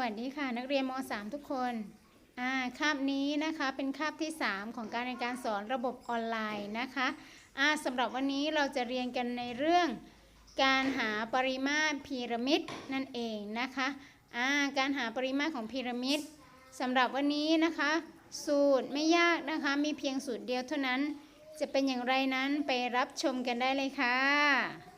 วัสดีค่ะ นักเรียนม .3 ทุกคนอ่าคาบนี้นะคะเป็นคาบที่ 3 ของการเรียนการสอนระบบออนไลน์นะคะอ่าสำหรับวันนี้เราจะเรียนกันในเรื่อง การหาปริมาตรพีระมิดนั่นเองนะคะอ่าการหาปริมาตรของพีระมิดสำหรับวันนี้นะคะ สูตรไม่ยากนะคะมีเพียงสูตรเดียวเท่านั้น จะเป็นอย่างไรนั้นไปรับชมกันได้เลยค่ะ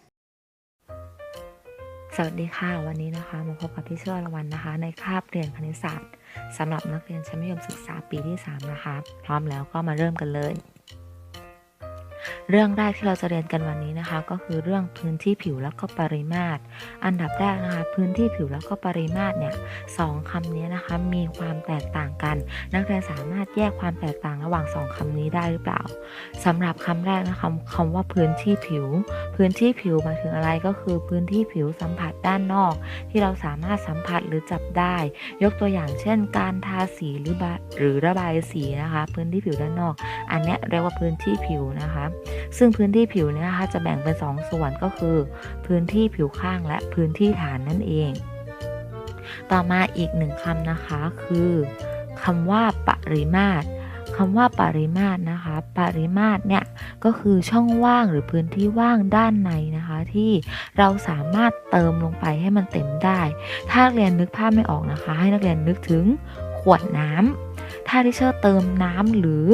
สวัสดีค่ะวันนี้นะคะมาพบกับพี่เชื่อละวันนะคะ ในคาบเรียนคณิตศาสตร์สำหรับนักเรียนชั้นมัธยมศึกษาปีที่ 3 นะคะ พร้อมแล้วก็มาเริ่มกันเลย เรื่องแรกที่เราจะเรียนกันวันนี้นะคะ ก็คือเรื่องพื้นที่ผิวแล้วก็ปริมาตร อันดับแรกนะคะพื้นที่ผิวแล้วก็ปริมาตรเนี่ยสองคำนี้นะคะมีความแตกต่างกัน นักเรียนสามารถแยกความแตกต่างระหว่างสองคำนี้ได้หรือเปล่าสำหรับคำแรกนะคะคำว่าพื้นที่ผิว พื้นที่ผิวหมายถึงอะไรก็คือพื้นที่ผิวสัมผัสด้านนอก ที่เราสามารถสัมผัสหรือจับได้ ยกตัวอย่างเช่น การทาสีหรือหรือระบายสีนะคะ พื้นที่ผิวด้านนอก อันนี้เรียกว่าพื้นที่ผิวนะคะซึ่งพื้นที่ผิวเนี่ยนะคะจะแบ่งเป็น 2 ส่วนก็คือ พื้นที่ผิวข้างและพื้นที่ฐานนั่นเอง ต่อมาอีกหนึ่งคำนะคะคือคำว่าปริมาตรคำว่าปริมาตรนะคะ ปริมาตรเนี่ยก็คือช่องว่างหรือพื้นที่ว่างด้านในนะคะ ที่เราสามารถเติมลงไปให้มันเต็มได้ ถ้านักเรียนนึกภาพไม่ออกนะคะ ให้นักเรียนนึกถึงขวดน้ำถ้าที่เชอร์เติมน้ำหรือ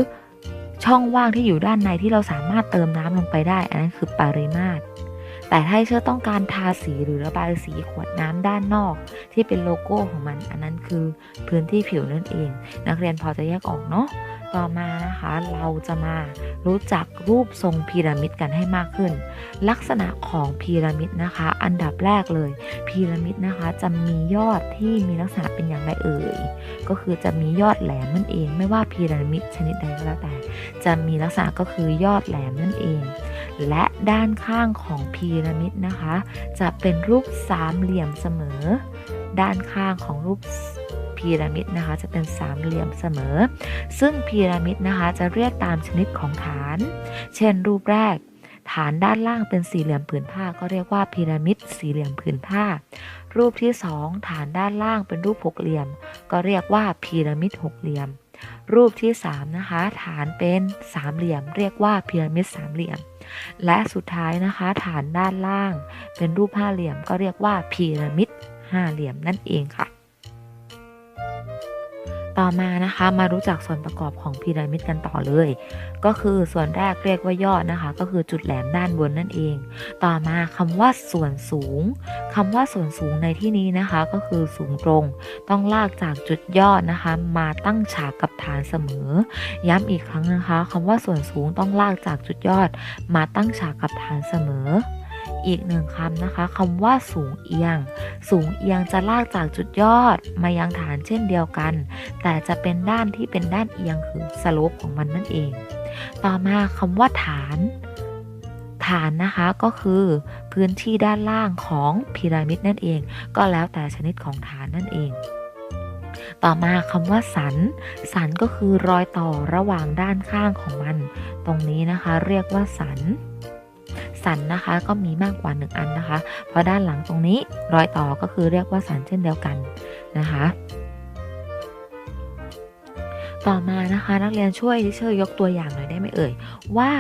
ช่องว่างที่อยู่ด้านในที่เราสามารถเติมน้ำลงไปได้ อันนั้นคือปริมาตร แต่ถ้าเชื่อต้องการทาสีหรือระบายสีขวดน้ำด้านนอก ที่เป็นโลโก้ของมัน อันนั้นคือพื้นที่ผิวนั่นเอง นักเรียนพอจะแยกออกเนาะ ต่อมานะคะเราจะมารู้จักรูปทรงพีระมิดกันให้มากขึ้น ลักษณะของพีระมิดนะคะ อันดับแรกเลยพีระมิดนะคะจะมียอดที่มีลักษณะเป็นอย่างไรเอ่ยก็คือจะมียอดแหลมนั่นเอง ไม่ว่าพีระมิดชนิดใดก็แล้วแต่ จะมีลักษณะก็คือยอดแหลมนั่นเอง และด้านข้างของพีระมิดนะคะ จะเป็นรูปสามเหลี่ยมเสมอ ด้านข้างของรูป พีระมิดนะคะจะเป็นสามเหลี่ยมเสมอ ซึ่งพีระมิดนะคะจะเรียกตามชนิดของฐาน เช่นรูปแรก ฐานด้านล่างเป็นสี่เหลี่ยมผืนผ้า ก็เรียกว่าพีระมิดสี่เหลี่ยมผืนผ้า รูปที่สองฐานด้านล่างเป็นรูปหกเหลี่ยม ก็เรียกว่าพีระมิดหกเหลี่ยม รูปที่สามนะคะฐานเป็นสามเหลี่ยม เรียกว่าพีระมิดสามเหลี่ยมและสุดท้ายนะคะฐานด้านล่าง เป็นรูปห้าเหลี่ยมก็เรียกว่าพีระมิดห้าเหลี่ยมนั่นเองค่ะ ต่อมานะคะมารู้จักส่วนประกอบของพีระมิดกันต่อเลย ก็คือส่วนแรกเรียกว่ายอดนะคะ ก็คือจุดแหลมด้านบนนั่นเอง ต่อมาคำว่าส่วนสูงคำว่าส่วนสูงในที่นี้นะคะ ก็คือสูงตรง ต้องลากจากจุดยอดนะคะ มาตั้งฉากกับฐานเสมอ ย้ำอีกครั้งนะคะคำว่าส่วนสูงต้องลากจากจุดยอด มาตั้งฉากกับฐานเสมอ อีกหนึ่งคำนะคะคำว่าสูงเอียง สูงเอียงจะลากจากจุดยอดมายังฐานเช่นเดียวกัน แต่จะเป็นด้านที่เป็นด้านเอียงคือสโลปของมันนั่นเอง ต่อมาคำว่าฐาน ฐานนะคะก็คือพื้นที่ด้านล่างของพีระมิดนั่นเอง ก็แล้วแต่ชนิดของฐานนั่นเองต่อมาคำว่าสัน สันก็คือรอยต่อระหว่างด้านข้างของมัน ตรงนี้นะคะเรียกว่าสัน สันนะคะ ก็มีมากกว่าหนึ่งอันนะคะ เพราะด้านหลังตรงนี้รอยต่อก็คือเรียกว่าสันเช่นเดียวกันนะคะ ต่อมานะคะนักเรียนช่วยช่วยยกตัวอย่างหน่อยได้ไหมเอ่ย ว่า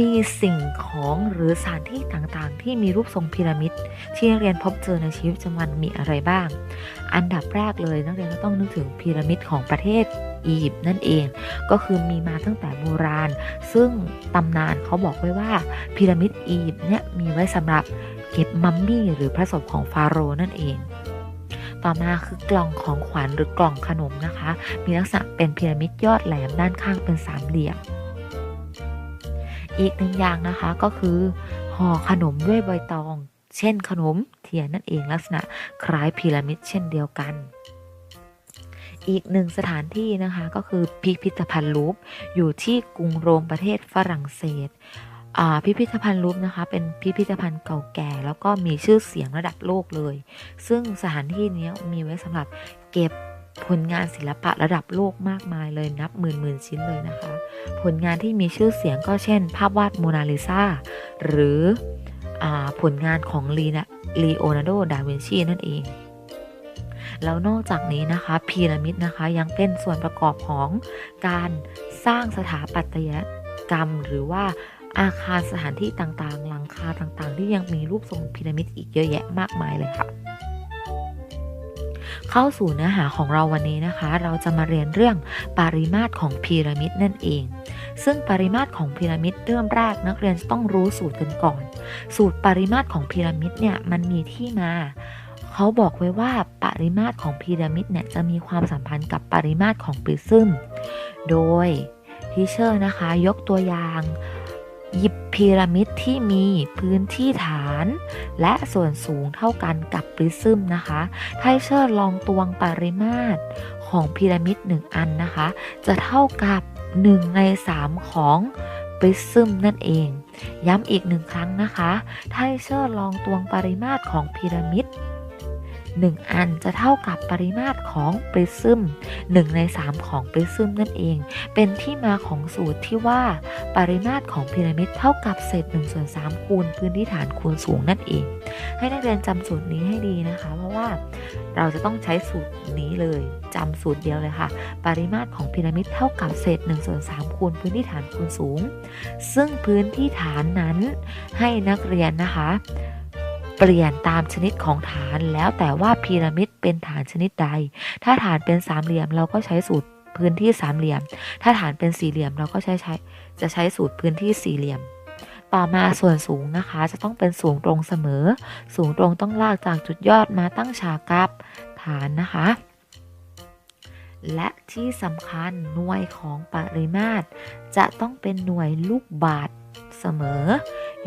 มีสิ่งของหรือสถานที่ต่างๆ ที่มีรูปทรงพีระมิด ที่นักเรียนพบเจอในชีวิตประจำวันมีอะไรบ้าง อันดับแรกเลยนักเรียนก็ต้องนึกถึงพีระมิดของประเทศ อียิปต์นั่นเอง ก็คือมีมาตั้งแต่โบราณ ซึ่งตำนานเขาบอกไว้ว่าพีระมิดอียิปต์เนี่ยมีไว้สำหรับเก็บมัมมี่หรือพระศพของฟาโรห์นั่นเองต่อมาคือกล่องของขวัญหรือกล่องขนมนะคะ มีลักษณะเป็นพีระมิดยอดแหลมด้านข้างเป็นสามเหลี่ยม อีกหนึ่งอย่างนะคะก็คือห่อขนมด้วยใบตอง เช่นขนมเทียนนั่นเองลักษณะคล้ายพีระมิดเช่นเดียวกัน อีกหนึ่งสถานที่นะคะก็คือพิพิธภัณฑ์ลูฟอยู่ที่กรุงโรมประเทศฝรั่งเศสอ่าพิพิธภัณฑ์ลูฟนะคะเป็นพิพิธภัณฑ์เก่าแก่ แล้วก็มีชื่อเสียงระดับโลกเลย ซึ่งสถานที่นี้มีไว้สำหรับเก็บผลงานศิลปะระดับโลกมากมายเลยนับหมื่นหมื่นชิ้นเลยนะคะ ผลงานที่มีชื่อเสียงก็เช่น ภาพวาดโมนาลิซาหรืออาผลงานของลีนะลีโอนาร์โด ดาวินชีนั่นเอง แล้วนอกจากนี้นะคะพีระมิดนะคะยังเป็นส่วนประกอบของการสร้างสถาปัตยกรรมหรือว่าอาคารสถานที่ต่างๆ หลังคาต่างๆ ที่ยังมีรูปทรงพีระมิดอีกเยอะแยะมากมายเลยค่ะ เข้าสู่เนื้อหาของเราวันนี้นะคะ เราจะมาเรียนเรื่องปริมาตรของพีระมิดนั่นเอง ซึ่งปริมาตรของพีระมิดเริ่มแรกนักเรียนจะต้องรู้สูตรกันก่อน สูตรปริมาตรของพีระมิดเนี่ยมันมีที่มา เขาบอกไว้ว่าปริมาตรของพีระมิดเนี่ยจะมีความสัมพันธ์กับปริมาตรของปริซึม โดยทีเชอร์นะคะยกตัวอย่างหยิบพีระมิดที่มีพื้นที่ฐาน และส่วนสูงเท่ากันกับปริซึมนะคะถ้าเชอร์ลองตวงปริมาตรของพีระมิดหนึ่งอันนะคะ จะเท่ากับ 1 ใน 3 ของปริซึมนั่นเอง ย้ำอีกหนึ่งครั้งนะคะถ้าเชอร์ลองตวงปริมาตรของพีระมิด 1 อันจะเท่ากับปริมาตรของปริซึม1 ใน 3 ของปริซึมนั่นเอง เป็นที่มาของสูตรที่ว่า ปริมาตรของพีระมิดเท่ากับเศษ1ส่วน3คูณพื้นที่ฐานคูณสูงนั่นเอง ให้นักเรียนจำสูตรนี้ให้ดีนะคะ เพราะว่าเราจะต้องใช้สูตรนี้เลยจำสูตรเดียวเลยค่ะ ปริมาตรของพีระมิดเท่ากับเศษ1ส่วน3คูณพื้นที่ฐานคูณสูง ซึ่งพื้นที่ฐานนั้นให้นักเรียนนะคะ เปลี่ยนตามชนิดของฐานแล้วแต่ว่าพีระมิดเป็นฐานชนิดใด ถ้าฐานเป็นสามเหลี่ยมเราก็ใช้สูตรพื้นที่สามเหลี่ยม ถ้าฐานเป็นสี่เหลี่ยมเราก็ใช้ใช้จะใช้สูตรพื้นที่สี่เหลี่ยม ต่อมาส่วนสูงนะคะ จะต้องเป็นสูงตรงเสมอ สูงตรงต้องลากจากจุดยอดมาตั้งฉากกับฐานนะคะ และที่สำคัญหน่วยของปริมาตร จะต้องเป็นหน่วยลูกบาศก์เสมอ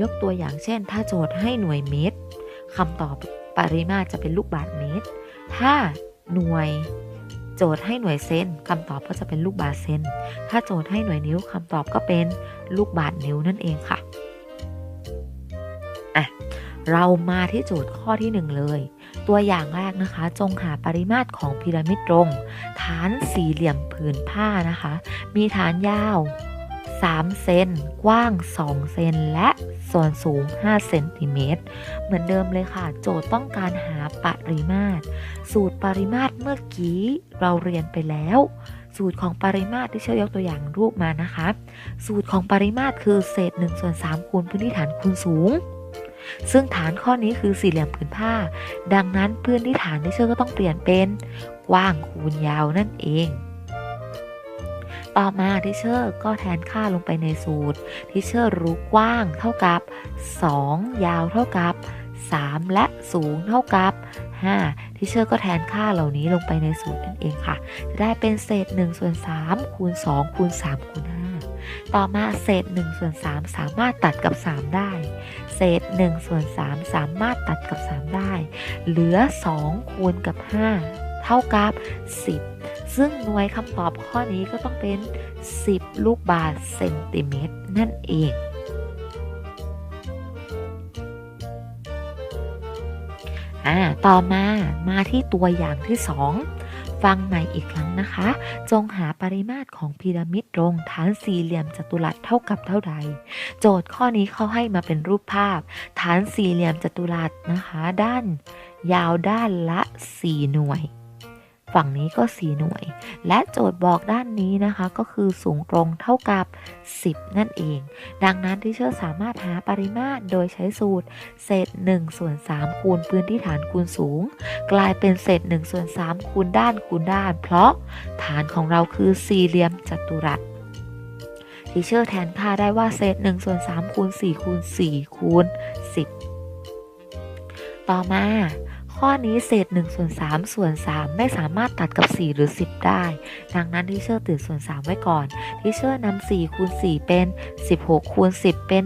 ยกตัวอย่างเช่น ถ้าโจทย์ให้หน่วยเมตร คำตอบปริมาตรจะเป็นลูกบาศก์เมตร ถ้าหน่วยโจทย์ให้หน่วยเซนคำตอบก็จะเป็นลูกบาศก์เซน ถ้าโจทย์ให้หน่วยนิ้วคำตอบก็เป็นลูกบาศก์นิ้วนั่นเองค่ะอะ เรามาที่โจทย์ข้อที่ 1 เลย ตัวอย่างแรกนะคะ จงหาปริมาตรของพีระมิดตรง ฐานสี่เหลี่ยมผืนผ้านะคะ มีฐานยาว 3 เซน กว้าง 2 เซน และ ส่วนสูง 5 เซนติเมตร เหมือนเดิมเลยค่ะ โจทย์ต้องการหาปริมาตร สูตรปริมาตรเมื่อกี้เราเรียนไปแล้ว สูตรของปริมาตรที่เชื่อยกตัวอย่างรูปมานะคะ สูตรของปริมาตรคือเศษ1ส่วน3คูณพื้นที่ฐานคูณสูง ซึ่งฐานข้อนี้คือสี่เหลี่ยมผืนผ้า ดังนั้นพื้นที่ฐานที่เชื่อก็ต้องเปลี่ยนเป็นกว้างคูณยาวนั่นเอง ต่อมาทิเชอร์ก็แทนค่าลงไปในสูตรทิเชอร์รู้กว้างเท่ากับ 2 ยาวเท่ากับ 3 และสูงเท่ากับ5ทิเชอร์ก็แทนค่าเหล่านี้ลงไปในสูตรนั่นเองค่ะ จะได้เป็นเศษ1ส่วน3คูณ2คูณ3คูณ5ต่อมาเศษ1ส่วน3สามารถตัดกับ 3 ได้ เศษ1ส่วน3สามารถตัดกับ 3 ได้ เหลือ 2 คูณกับ 5 เท่ากับ 10 ซึ่งหน่วยคำตอบข้อนี้ก็ต้องเป็น 10 ลูกบาศก์เซนติเมตรนั่นเอง อ่า ต่อมามาที่ตัวอย่างที่ 2 ฟังใหม่อีกครั้งนะคะ จงหาปริมาตรของพีระมิดตรงฐานสี่เหลี่ยมจัตุรัสเท่ากับเท่าใด โจทย์ข้อนี้เขาให้มาเป็นรูปภาพ ฐานสี่เหลี่ยมจัตุรัสนะคะ ด้าน ยาวด้านละ 4 หน่วย ฝั่งนี้ก็ 4 หน่วย และโจทย์บอกด้านนี้นะคะก็คือสูงตรงเท่ากับ 10 นั่นเอง ดังนั้นที่เชอร์สามารถหาปริมาตรโดยใช้สูตร เศษ1ส่วน3คูณพื้นที่ฐานคูณสูง กลายเป็นเศษ1ส่วน3คูณด้านคูณด้าน เพราะฐานของเราคือสี่เหลี่ยมจัตุรัสทีเชอร์แทนค่าได้ว่าเศษ1ส่วน3คูณ4คูณ4คูณ10 ต่อมา ข้อนี้เศษ1ส่วน3ส่วน 3 ไม่สามารถตัดกับ 4 หรือ 10 ได้ ดังนั้นทีเชอร์ติดส่วน 3 ไว้ก่อน ทีเชอร์นำ4คูณ4 เป็น 16คูณ10 เป็น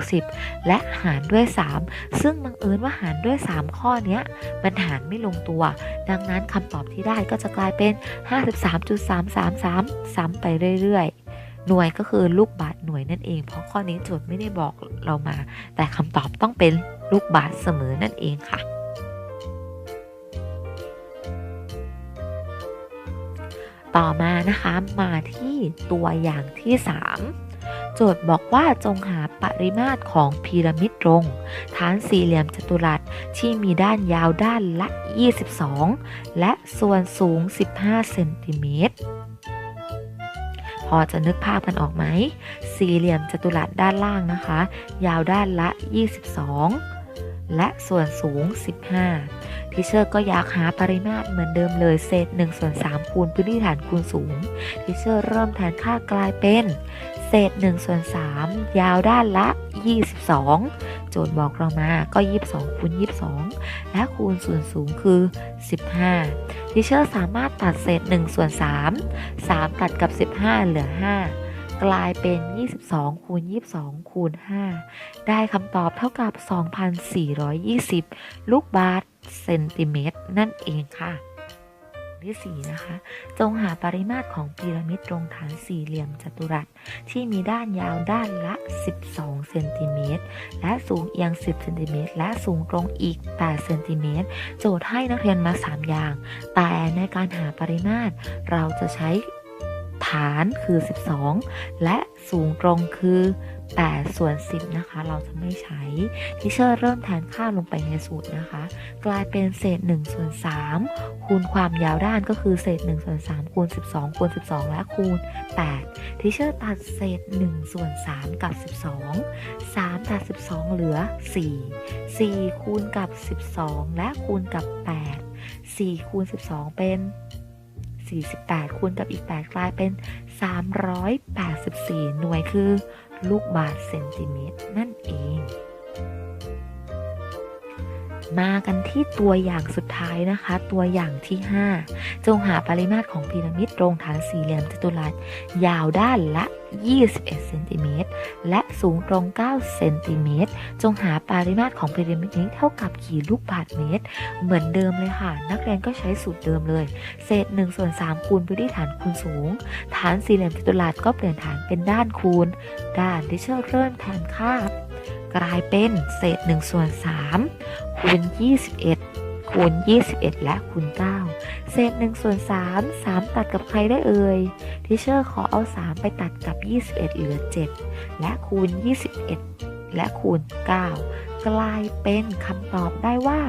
160 และหารด้วย 3 ซึ่งบังเอิญว่าหารด้วย 3 ข้อนี้มันหารไม่ลงตัว ดังนั้นคำตอบที่ได้ก็จะกลายเป็น 53.333 ซ้ำไปเรื่อยๆหน่วยก็คือลูกบาศก์หน่วยนั่นเอง เพราะข้อนี้โจทย์ไม่ได้บอกเรามา แต่คำตอบต้องเป็นลูกบาศก์เสมอนั่นเองค่ะ ต่อมานะคะมาที่ตัวอย่างที่ 3 โจทย์บอกว่าจงหาปริมาตรของพีระมิดตรงฐานสี่เหลี่ยมจัตุรัสที่มีด้านยาวด้านละ 22 และส่วนสูง 15 เซนติเมตรพอจะนึกภาพกันออกไหม สี่เหลี่ยมจัตุรัสด้านล่างนะคะ ยาวด้านละ 22 และส่วนสูง 15ทิเชอร์ก็อยากหาปริมาตรเหมือนเดิมเลย เศษ1ส่วน3คูณพื้นที่ฐานคูณสูงทิเชอร์เริ่มแทนค่ากลายเป็นเศษ1ส่วน3ยาวด้านละ 22 โจทย์บอกเรามาก็ 22คูณ22 และคูณส่วนสูงคือ 15ทิเชอร์สามารถตัดเศษ1ส่วน3 3 ตัดกับ 15 เหลือ 5 กลายเป็น 22 คูณ 22 คูณ 5 ได้คำตอบเท่ากับ 2,420 ลูกบาศก์เซนติเมตร นั่นเองค่ะที่ 4 นะคะ จงหาปริมาตรของพีระมิดตรงฐานสี่เหลี่ยมจัตุรัส ที่มีด้านยาวด้านละ 12 เซนติเมตร และสูงเอียง 10 เซนติเมตร และสูงตรงอีก 8 เซนติเมตร โจทย์ให้นักเรียนมา 3 อย่าง แต่ในการหาปริมาตร เราจะใช้ ฐานคือ 12 และสูงตรงคือ8ส่วน 10 นะคะ เราจะไม่ใช้ทิเชอร์เริ่มแทนค่าลงไปในสูตรนะคะ กลายเป็นเศษ1ส่วน3คูณความยาวด้านก็คือเศษ1ส่วน3คูณ 12 คูณ 12 และคูณ 8ทิเชอร์ตัดเศษ1ส่วน3กับ 12 3 ตัด 12 เหลือ 4 4 คูณกับ 12 และคูณกับ 8 4 คูณ 12 เป็น 48 คูณกับอีก 8 กลายเป็น 384 หน่วยคือ ลูกบาศก์เซนติเมตรนั่นเอง มากันที่ตัวอย่างสุดท้ายนะคะ ตัวอย่างที่ 5 จงหาปริมาตรของพีระมิดตรงฐานสี่เหลี่ยมจัตุรัสยาวด้านละ 21เซนติเมตรและสูงตรง 9 เซนติเมตรจงหาปริมาตรของพีระมิดนี้เท่ากับกี่ลูกบาศก์เมตร เหมือนเดิมเลยค่ะ นักเรียนก็ใช้สูตรเดิมเลย เศษ1ส่วน3คูณพื้นที่ฐานคูณสูง ฐานสี่เหลี่ยมจัตุรัสก็เปลี่ยนฐานเป็นด้านคูณ ด้านที่เชื่อเริ่มแทนค่า กลายเป็นเศษ1ส่วน3คูณ21 คูณ 21 และคูณ 9 เศษ1ส่วน3 3 ตัดกับใครได้เอ่ยทิเชอร์ขอเอา 3 ไปตัดกับ 21 เหลือ 7 และคูณ 21 และคูณ 9 กลายเป็นคำตอบได้ว่า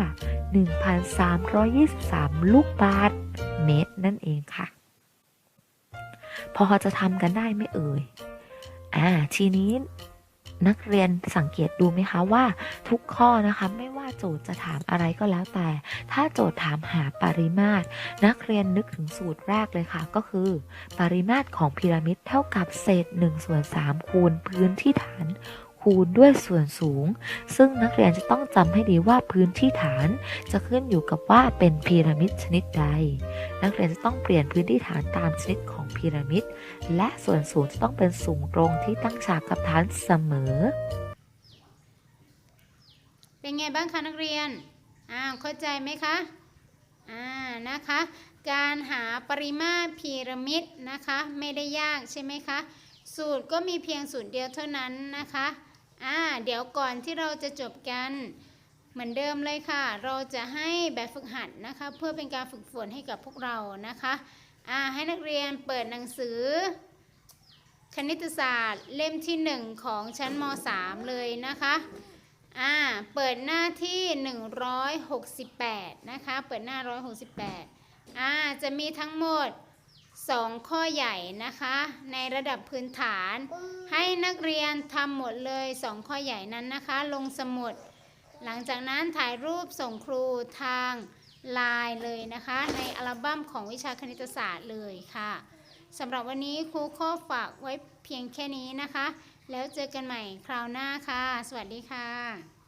1,323 ลูกบาศก์เมตรนั่นเองค่ะ พอจะทำกันได้ไหมเอ่ย อ่า ทีนี้ นักเรียนสังเกตดูไหมคะว่าทุกข้อนะคะไม่ว่าโจทย์จะถามอะไรก็แล้วแต่ ถ้าโจทย์ถามหาปริมาตร นักเรียนนึกถึงสูตรแรกเลยค่ะ ก็คือ ปริมาตรของพีระมิดเท่ากับเศษ1ส่วน3คูณพื้นที่ฐานคูณด้วยส่วนสูง ซึ่งนักเรียนจะต้องจำให้ดีว่าพื้นที่ฐาน จะขึ้นอยู่กับว่าเป็นพีระมิดชนิดใด นักเรียนจะต้องเปลี่ยนพื้นที่ฐานตามชนิดของพีระมิด และส่วนสูงจะต้องเป็นสูงตรงที่ตั้งฉากกับฐานเสมอ เป็นไงบ้างคะนักเรียนอ้าเข้าใจไหมคะ อ่านะคะ การหาปริมาตรพีระมิดนะคะ ไม่ได้ยากใช่ไหมคะ สูตรก็มีเพียงสูตรเดียวเท่านั้นนะคะ อ่าเดี๋ยวก่อนที่เราจะจบกันเหมือนเดิมเลยค่ะ เราจะให้แบบฝึกหัดนะคะ เพื่อเป็นการฝึกฝนให้กับพวกเรานะคะ อ่าให้นักเรียนเปิดหนังสือ คณิตศาสตร์เล่มที่ 1 ของชั้นม .3 เลยนะคะอ่าเปิดหน้าที่ 168 นะคะ เปิดหน้า 168อ่าจะมีทั้งหมด 2 ข้อใหญ่นะคะ ในระดับพื้นฐาน ให้นักเรียนทำหมดเลย 2 ข้อใหญ่นั้นนะคะ ลงสมุด หลังจากนั้นถ่ายรูปส่งครูทาง ลายเลยนะคะ ในอัลบั้มของวิชาคณิตศาสตร์เลยค่ะสำหรับวันนี้ครูข้อฝากไว้เพียงแค่นี้นะคะ แล้วเจอกันใหม่คราวหน้าค่ะ สวัสดีค่ะ